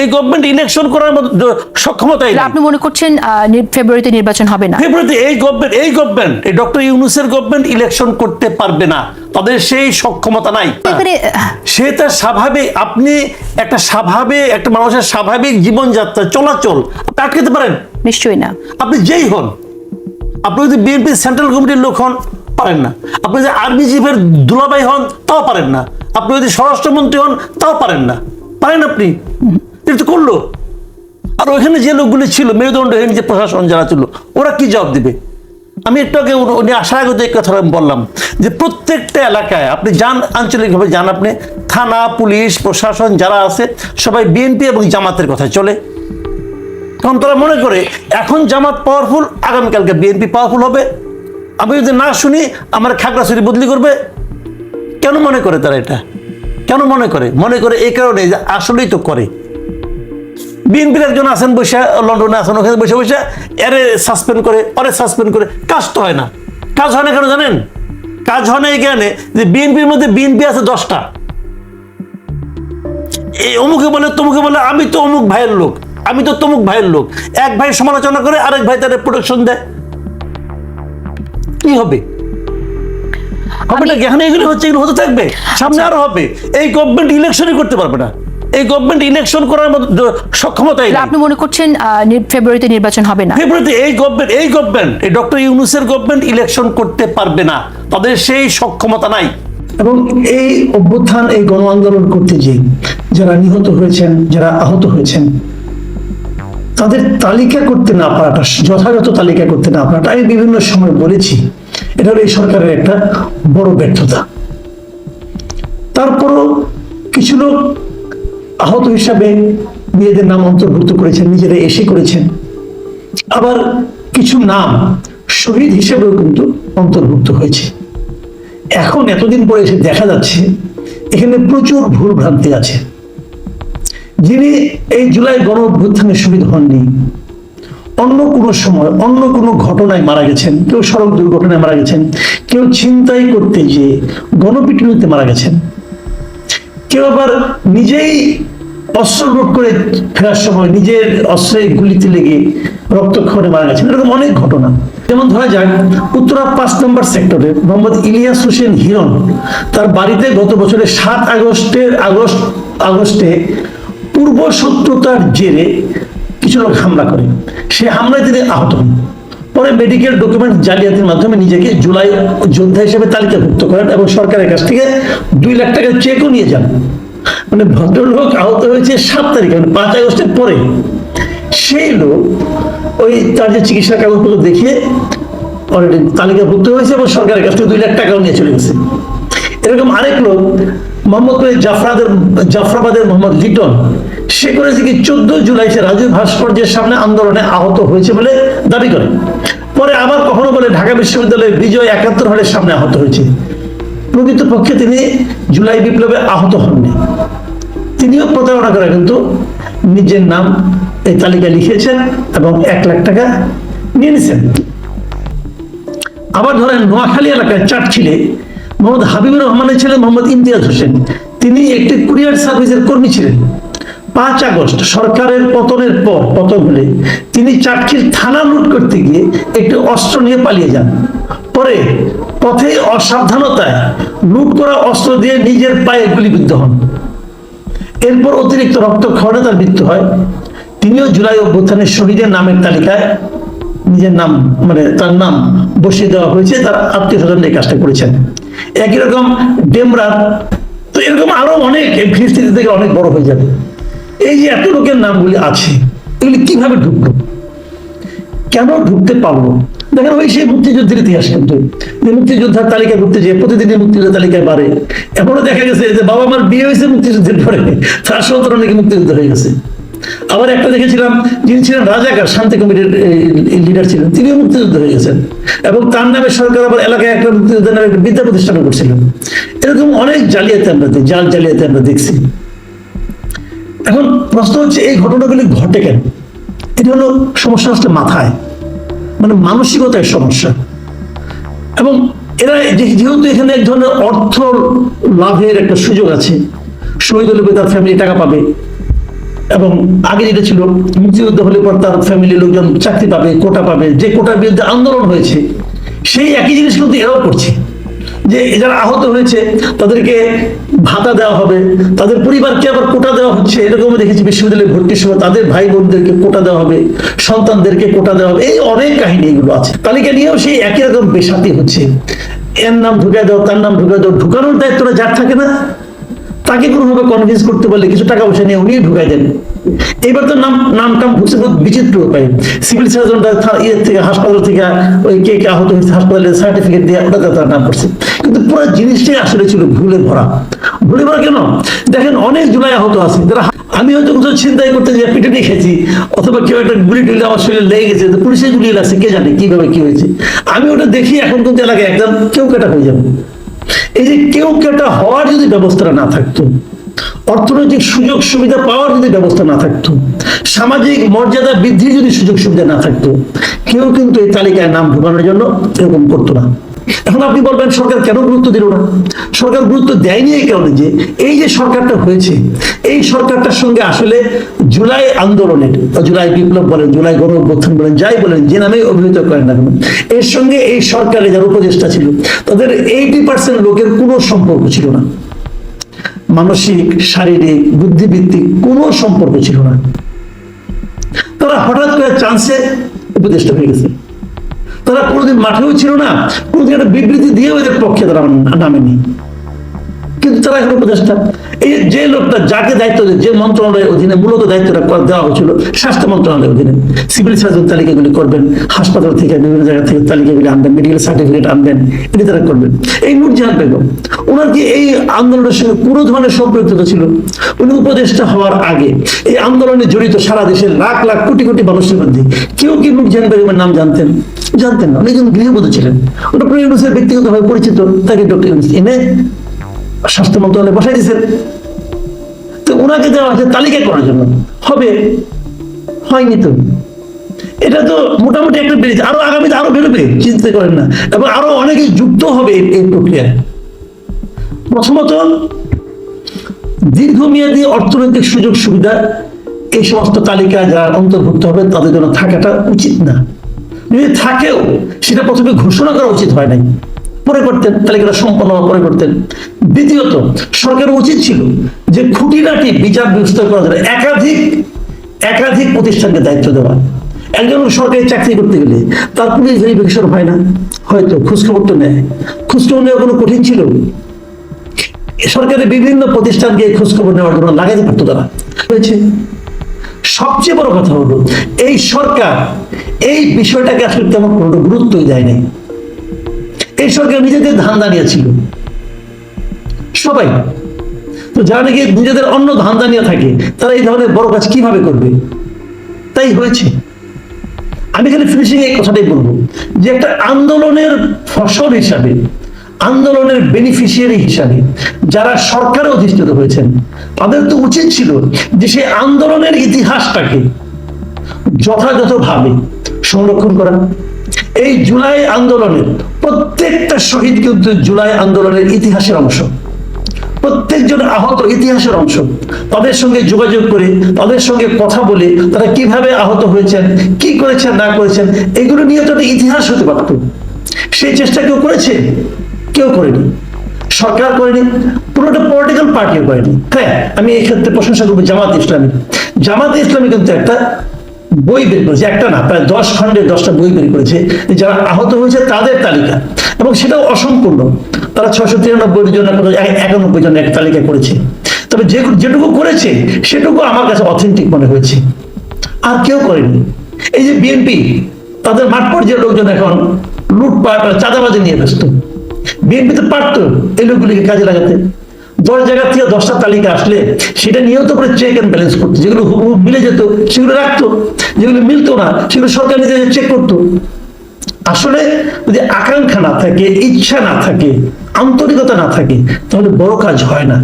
এই government election করার মতো নেই। আপনি মনে করছেন ফেব্রুয়ারিতে নির্বাচন হবে না? ফেব্রুয়ারিতে এই গভর্নমেন্ট এই গভর্নমেন্ট এই ডক্টর ইউনুসের গভর্নমেন্ট ইলেকশন করতে পারবে না। তাদের সেই সক্ষমতা নাই। সে তার স্বাভাবিক আপনি একটা স্বাভাবিক একটা মানুষের স্বাভাবিক জীবনযাত্রা চলাচল আপনি আটকাতে পারেন। নিশ্চয়ই না। আপনি যেই হন আপনি যদি বিএনপি সেন্ট্রাল কমিটির লোক হন পারেন না। আপনি যদি আর্মি চিফের দুলাভাই হন তাও পারেন না। আপনি যদি স্বরাষ্ট্রমন্ত্রী হন তাও পারেন না। পারেন আপনি? এটা তো করল। আর ওইখানে যে লোকগুলি ছিল মেরুদণ্ডহীন যে প্রশাসন যারা ছিল ওরা কি জবাব দিবে? আমি একটু আগে উনি- আসার আগে যে কথা বললাম যে প্রত্যেকটা এলাকায়, আপনি যান, আঞ্চলিকভাবে যান আপনি, থানা, পুলিশ, প্রশাসন যারা আছে, সবাই বিএনপি এবং জামাতের কথা চলে। কারণ তারা মনে করে, এখন জামাত পাওয়ারফুল আগামীকালকে বিএনপি পাওয়ারফুল হবে। আমি যদি না শুনি, আমার খাগড়াছড়ি বদলি করবে। কেন মনে করে তারা এটা? কেন মনে করে? মনে করে এই কারণে আসলেই তো করে। বিএনপির একজন আছেন বসে লন্ডনে আছেন ওখানে বসে বসে এরে সাসপেন্ড করে পরে সাসপেন্ড করে কাজ তো হয় না। কাজ হয় না কেন জানেন? কাজ হয় না এখানে যে বিএনপির মধ্যে বিএনপি আছে দশটা। এই অমুকে বলে তমুকে বলে আমি তো অমুক ভাইয়ের লোক আমি তো তমুক ভাইয়ের লোক। এক ভাই সমালোচনা করে আরেক ভাই তাদের প্রোটেকশন দেয়। কি হবে? হবে না এখানে এগুলো হচ্ছে এগুলো হতে থাকবে? সামনে আরও হবে। এই গভর্নমেন্ট ইলেকশনই করতে পারবে না। এই গভর্নমেন্ট ইলেকশন করার মতো নেই। আপনি মনে করছেন ফেব্রুয়ারিতে নির্বাচন হবে না? ফেব্রুয়ারিতে এই গভর্নমেন্ট এই গভর্নমেন্ট এই ডক্টর ইউনুসের গভর্নমেন্ট ইলেকশন করতে পারবে না। তাদের সেই সক্ষমতা নাই। এবং এই অভ্যুত্থান এই গণ আন্দোলন করতে যে যারা নিহত হয়েছেন যারা আহত হয়েছেন তাদের তালিকা করতে না পারাটা যথাযথ তালিকা করতে না পারাটা আমি বিভিন্ন সময় বলেছি এটা হলো এই সরকারের একটা বড় ব্যর্থতা। তারপরও কিছু লোক আহত হিসাবে নিজেদের নাম অন্তর্ভুক্ত করেছেন, নিজেরা এসে করেছেন। আবার কিছু নাম শহীদ হিসেবেও কিন্তু অন্তর্ভুক্ত হয়েছে। এখন এতদিন পরে এসে দেখা যাচ্ছে, এখানে প্রচুর ভুল ভ্রান্তি আছে। যিনি এই জুলাই গণ অভ্যুত্থানে শহীদ হননি, অন্য কোনো সময়, অন্য কোনো ঘটনায় মারা গেছেন, কেউ সড়ক দুর্ঘটনায় মারা গেছেন, কেউ ছিনতাই করতে গিয়ে গণপিটুনিতে মারা গেছেন, কেউ আবার নিজেই অস্ত্র রোধ করে ফেরার সময় নিজের অস্ত্রে গুলিতে লেগে রক্তক্ষরণে মারা গেছেন। এরকম অনেক ঘটনা। যেমন ধরা যাক, উত্তরা পাঁচ নম্বর সেক্টরে মোহাম্মদ ইলিয়াস হোসেন হিরণ তার বাড়িতে গত বছরের সাত আগস্টের আগস্ট, আগস্টে পূর্ব শত্রুতার জেরে কিছু লোক হামলা করে। সে হামলায় তিনি আহত হন। পরে মেডিকেল ডকুমেন্ট জালিয়াতির মাধ্যমে নিজেকে জুলাই যোদ্ধা হিসেবে তালিকাভুক্ত করেন এবং সরকারের কাছ থেকে দুই লাখ টাকার চেকও নিয়ে যান। মানে ভদ্রলোক আহত হয়েছে সাত তারিখে মানে পাঁচ আগস্টের পরে। সেই লোক ওই তার যে চিকিৎসা কাগজপত্র দেখিয়ে অলরেডি তালিকাভুক্ত হয়েছে এবং সরকারের কাছ থেকে দুই লাখ টাকাও নিয়ে চলে গেছে। এরকম আরেক লোক, মোহাম্মদ করে জাফরাদের, জাফরাবাদের মোহাম্মদ লিটন, সে করেছে কি চোদ্দ জুলাই সে রাজু ভাস্কর্যের সামনে আন্দোলনে আহত হয়েছে বলে দাবি করে। পরে আবার কখনো বলে ঢাকা বিশ্ববিদ্যালয়ের বিজয় একাত্তর হলের সামনে আহত হয়েছে। প্রকৃতপক্ষে তিনি জুলাই বিপ্লবে আহত হননি। তিনিও প্রতারণা করে, কিন্তু নিজের নাম এই তালিকায় লিখেছেন এবং এক লাখ টাকা নিয়ে নিছেন আবার ধরেন নোয়াখালী এলাকায় চাটখিলে মোহাম্মদ হাবিবুর রহমানের ছেলে মোহাম্মদ ইমতিয়াজ হোসেন, তিনি একটি কুরিয়ার সার্ভিসের কর্মী ছিলেন। পাঁচ আগস্ট সরকারের পতনের পর, পতন হলে তিনি চাটখিল থানা লুট করতে গিয়ে একটি অস্ত্র নিয়ে পালিয়ে যান। পরে পথে অসাবধানতায় লুট করা অস্ত্র দিয়ে নিজের পায়ে গুলিবিদ্ধ হন। এরপর অতিরিক্ত রক্তক্ষরণে তার মৃত্যু হয়। তিনিও জুলাই অভ্যুত্থানের শহীদের নামের তালিকায় নিজের নাম মানে তার নাম বসিয়ে দেওয়া হয়েছে, তার আত্মীয় স্বজন এই কাজটা করেছেন। একই রকম ডেমরা, তো এরকম আরও অনেক ফিরিস্তিতি থেকে অনেক বড় হয়ে যাবে। এই যে এত লোকের নামগুলি আছে, এগুলি কীভাবে ঢুকলো? কেন ঢুকতে পারল? দেখেন ওই সেই মুক্তিযুদ্ধের ইতিহাস কিন্তু। যে মুক্তিযোদ্ধার তালিকা করতে যে প্রতিদিনই মুক্তিযোদ্ধার তালিকায় বাড়ে। এখনও দেখা গেছে যে বাবা আমার বিয়ে হয়েছে মুক্তিযুদ্ধের পরে। তার সন্তান নাকি মুক্তিযুদ্ধ হয়ে গেছে। আবার একটা দেখেছিলাম, যিনি ছিলেন রাজাকার, শান্তি কমিটির লিডার ছিলেন, তিনিও মুক্তিযুদ্ধ হয়ে গেছেন। এবং তার নামে সরকার আবার এলাকায় একটা মুক্তিযুদ্ধের নামে একটা বিদ্যা প্রতিষ্ঠান করছিলেন। এরকম অনেক জালিয়াতি আমরা জাল জালিয়াতি আমরা দেখছি। এখন প্রশ্ন হচ্ছে, এই ঘটনাগুলি ঘটে কেন? এটা হলো সমস্যা আসলে মাথায়। মানে মানসিকতার সমস্যা। এবং এরা যেহেতু এখানে এক ধরনের অর্থ লাভের একটা সুযোগ আছে, শহীদ হলে তার ফ্যামিলি টাকা পাবে এবং আগে যেটা ছিল, মুক্তিযুদ্ধ হলে পর তার ফ্যামিলির লোকজন চাকরি পাবে, কোটা পাবে, যে কোটার বিরুদ্ধে আন্দোলন হয়েছে, সেই একই জিনিস কিন্তু এরাও করছে। যে যারা আহত হয়েছে, তাদেরকে ভাতা দেওয়া হবে। তাদের পরিবারকে আবার কোটা দেওয়া হচ্ছে। এরকম দেখেছি বিশ্ববিদ্যালয়ে ভর্তির সময় তাদের ভাই বোনদেরকে কোটা দেওয়া হবে, সন্তানদেরকে কোটা দেওয়া হবে। এই অনেক কাহিনী এগুলো আছে। তালিকা নিয়েও সেই একই রকম বেসাতি হচ্ছে। এর নাম ঢুকায় দাও, তার নাম ঢুকায় দাও। ঢুকানোর দায়িত্বটা যার থাকে না, তাকে কোনোভাবে কনভিন্স করতে পারলে কিছু টাকা পয়সা নিয়ে উনিই ঢুকাই দেন। এবার তো নাম নাম ঢুকছে বহুত বিচিত্র উপায়। সিভিল সার্জনটা ইয়ে থেকে, হাসপাতাল থেকে, ওই কে কে আহত হয়েছে হাসপাতালের সার্টিফিকেট দিয়ে ওটাতে তার নাম করছে। কিন্তু পুরো জিনিসটাই আসলে ছিল ভুলে ভরা। ভুলে ভরা কেন? দেখেন, অনেক জুলাই আহত আছে, যারা আমি হয়তো কোথাও চিন্তাই করতে যে পিটুনি খেয়েছি, অথবা কেউ একটা গুলি টুলি আমার শরীরে লেগে গেছে, তো পুলিশে গুলি লাগছে কে জানে কীভাবে কি হয়েছে? আমি ওটা দেখি এখন কিন্তু এলাকায় একদম কেউ কেটা হয়ে যাবে। এই যে কেউ কেটা হওয়ার যদি ব্যবস্থাটা না থাকতো অর্থনৈতিক সুযোগ সুবিধা পাওয়ার যদি ব্যবস্থা না থাকতো, সামাজিক মর্যাদা বৃদ্ধির যদি সুযোগ সুবিধা না থাকতো, কেউ কিন্তু এই তালিকায় নাম ঢুকানোর জন্য এরকম করতো না। এখন আপনি বলবেন, সরকার কেন গুরুত্ব দিল না? সরকার গুরুত্ব দেয়নি এই কারণে যে এই যে সরকারটা হয়েছে, এই সরকারটার সঙ্গে আসলে জুলাই আন্দোলনের জুলাই বিপ্লব বলেন, জুলাই গণ অভ্যুত্থান বলেন, যাই বলেন, যে নামে অভিহিত করেন না এর সঙ্গে এই সরকারের যারা উপদেষ্টা ছিল, তাদের এইটি পার্সেন্ট লোকের কোনো সম্পর্ক ছিল না। মানসিক, শারীরিক বুদ্ধিভিত্তিক কোনো সম্পর্ক ছিল না। তারা হঠাৎ করে চান্সে উপদেষ্টা হয়ে গেছে। তারা কোনোদিন মাঠেও ছিল না, কোনোদিন একটা বিবৃতি দিয়েও এদের পক্ষে তারা নামেনি। তারা উপদেষ্টা এই যে- লোকটা যাকে দায়িত্ব দিয়ে- যে মন্ত্রণালয়ের অধীনে মূলত দায়িত্বটা দেওয়া হয়েছিল, স্বাস্থ্য মন্ত্রণালয়ের অধীনে। সিভিল সার্জন তালিকাগুলি করবেন, হাসপাতাল থেকে, বিভিন্ন জায়গা থেকে তালিকাগুলি আনবেন মেডিকেল সার্টিফিকেট আনবেন, এটি তারা করবেন। এই নুরজাহান বেগম, ওনার কি এই আন্দোলনের সঙ্গে কোনো ধরনের সম্পৃক্ততা ছিল? উনি উপদেষ্টা হওয়ার আগে এই আন্দোলনে জড়িত সারা দেশের লাখ লাখ, কোটি কোটি মানুষের মধ্যে কেউ কি নুরজাহান বেগমের নাম জানতেন? জানতেন না। উনি একজন গৃহবধূ ছিলেন। ডক্টর ইউনুসের ব্যক্তিগতভাবে পরিচিত, তাকে ডক্টর ইউনুস এনে স্বাস্থ্য মন্ত্রণালয়ে বসাই দিয়েছেন। তো ওনাকে দেওয়া হচ্ছে তালিকা করার জন্য। হবে? হয়নি তো। এটা তো মোটামুটি একটা বেড়েছে আরও আগামীতে আরও বেরোবে, চিন্তা করেন না। এবং আরও অনেকে যুক্ত হবে এই- প্রক্রিয়ায়। প্রথমত, দীর্ঘমেয়াদী অর্থনৈতিক সুযোগ সুবিধা, এই সমস্ত তালিকায় যারা অন্তর্ভুক্ত হবে, তাদের জন্য থাকাটা উচিত না। যদি থাকেও, সেটা প্রথমে ঘোষণা করা উচিত হয় নাই। পরে করতেন তালিকাটা সম্পন্ন পরে করতেন দ্বিতীয়ত সরকারের উচিত ছিল যে খুঁটিনাটি বিচার ব্যবস্থা করার জন্য একাধিক একাধিক প্রতিষ্ঠানকে দায়িত্ব দেওয়া। একজন সরকারি চাকরি করতে গেলে তার পুলিশ ভেরিফিকেশন হয় না, হয়তো খোঁজখবর তো নেয়। খোঁজখবর নেওয়া কোনো কঠিন ছিল। সরকারের বিভিন্ন প্রতিষ্ঠানকে খোঁজখবর নেওয়ার জন্য লাগাতে পারতো তারা। হয়েছে। সবচেয়ে বড় কথা হলো, এই সরকার এই বিষয়টাকে আসলে তেমন কোনো গুরুত্বই দেয় নাই এই সরকার নিজেদের ধান্দা নিয়েছিল। সবাই। তো যারা নাকি নিজেদের অন্য ধান্দা নিয়ে থাকে, তারা এই ধরনের বড় কাজ কীভাবে করবে? তাই হয়েছে। আমি এখানে ফিনিশিং এই কথাটাই বলব যে একটা আন্দোলনের ফসল হিসাবে, আন্দোলনের বেনিফিশিয়ারি হিসাবে যারা সরকারে অধিষ্ঠিত হয়েছেন, তাদের তো উচিত ছিল যে সেই আন্দোলনের ইতিহাসটাকে যথাযথভাবে সংরক্ষণ করা। এই জুলাই আন্দোলনের প্রত্যেকটা শহীদ কিন্তু জুলাই আন্দোলনের ইতিহাসের অংশ। প্রত্যেকজন আহত ইতিহাসের অংশ। তাদের সঙ্গে যোগাযোগ করে, তাদের সঙ্গে কথা বলে, তারা কীভাবে আহত হয়েছেন, কি করেছেন, না করেছেন, এগুলো নিয়ে তো একটা ইতিহাস হতে পারত। সেই চেষ্টা কেউ করেছে? কেউ করেনি। সরকার করেনি, পুরোটা পলিটিক্যাল পার্টিও করেনি। হ্যাঁ আমি এই ক্ষেত্রে প্রশংসা করব জামাত ইসলামী। জামাত ইসলামী কিন্তু একটা বই বের করেছে, একটা না, প্রায় দশ খণ্ডের দশটা বই বের করেছে যারা আহত হয়েছে তাদের তালিকা। এবং সেটাও অসম্পূর্ণ। তারা ছশো তিরানব্বই জন এক- একানব্বই জন এক তালিকা করেছে। তবে যে যেটুকু করেছে, সেটুকু আমার কাছে অথেন্টিক মনে হয়েছে। আর কেউ করেনি। এই যে বিএনপি তাদের মাঠ পর্যায়ের লোকজন এখন লুটপাট চাঁদাবাজি নিয়ে ব্যস্ত। বিএনপি তো পারতো এই লোকগুলিকে কাজে লাগাতে। দশ জায়গা থেকে দশটা তালিকা আসলে সেটা নিয়েও তো করে চেক অ্যান্ড ব্যালেন্স করতো। যেগুলো মিলে যেত, সেগুলো রাখতো। যেগুলো মিলতো না, সেগুলো সরকার নিজে চেক করতো। আসলে যদি আকাঙ্ক্ষা না থাকে, ইচ্ছা না থাকে, আন্তরিকতা না থাকে, তাহলে বড় কাজ হয় না।